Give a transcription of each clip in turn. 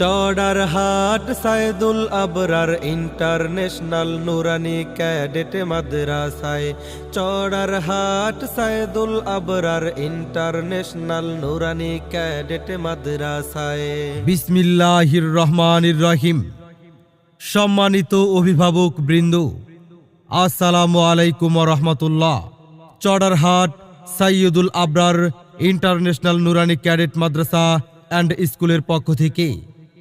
চড়ার Hat Saidul Abrar international Nurani cadet মাদ্রাসায়। Charar Hat Saidul Abrar international Nurani cadet মাদ্রাসায়। বিসমিল্লাহির রহমানির রহিম। সম্মানিত অভিভাবক বৃন্দ, আসসালামু আলাইকুম রহমতুল্লাহ। Chararhat Saiyadul Abrar international Nurani cadet Madrasa and স্কুলের পক্ষ থেকে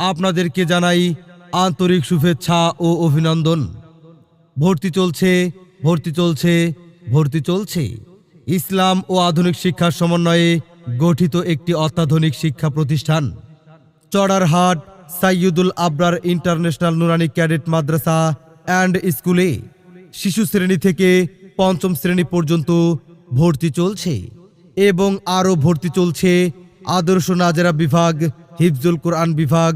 আপনাদেরকে জানাই আন্তরিক শুভেচ্ছা ও অভিনন্দন। ভর্তি চলছে ভর্তি চলছে ভর্তি চলছে। ইসলাম ও আধুনিক শিক্ষার সমন্বয়ে গঠিত একটি অত্যাধুনিক শিক্ষা প্রতিষ্ঠান। Chararhat Saiyudul Abrar international Nurani cadet Madrasa and স্কুলে শিশু শ্রেণি থেকে পঞ্চম শ্রেণি পর্যন্ত ভর্তি চলছে এবং আরও ভর্তি চলছে আদর্শ নাজেরা বিভাগ হিফজুল কোরআন বিভাগ,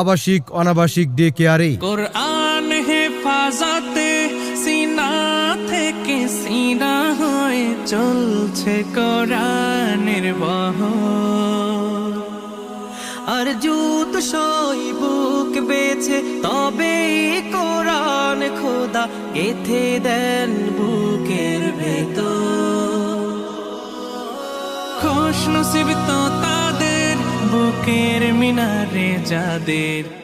আবাসিক, অনাবাসিক ডে কেয়ারে কোরআন হেফাজতে সিনা থেকে সিনা হয়ে চলছে কোরআনের বহ আর জুত সই বুক বেছে, তবে কোরআন খোদা গেথে দেন বুকের ভেতর। খুশ নসিব তো বুকের মিনারে যাদের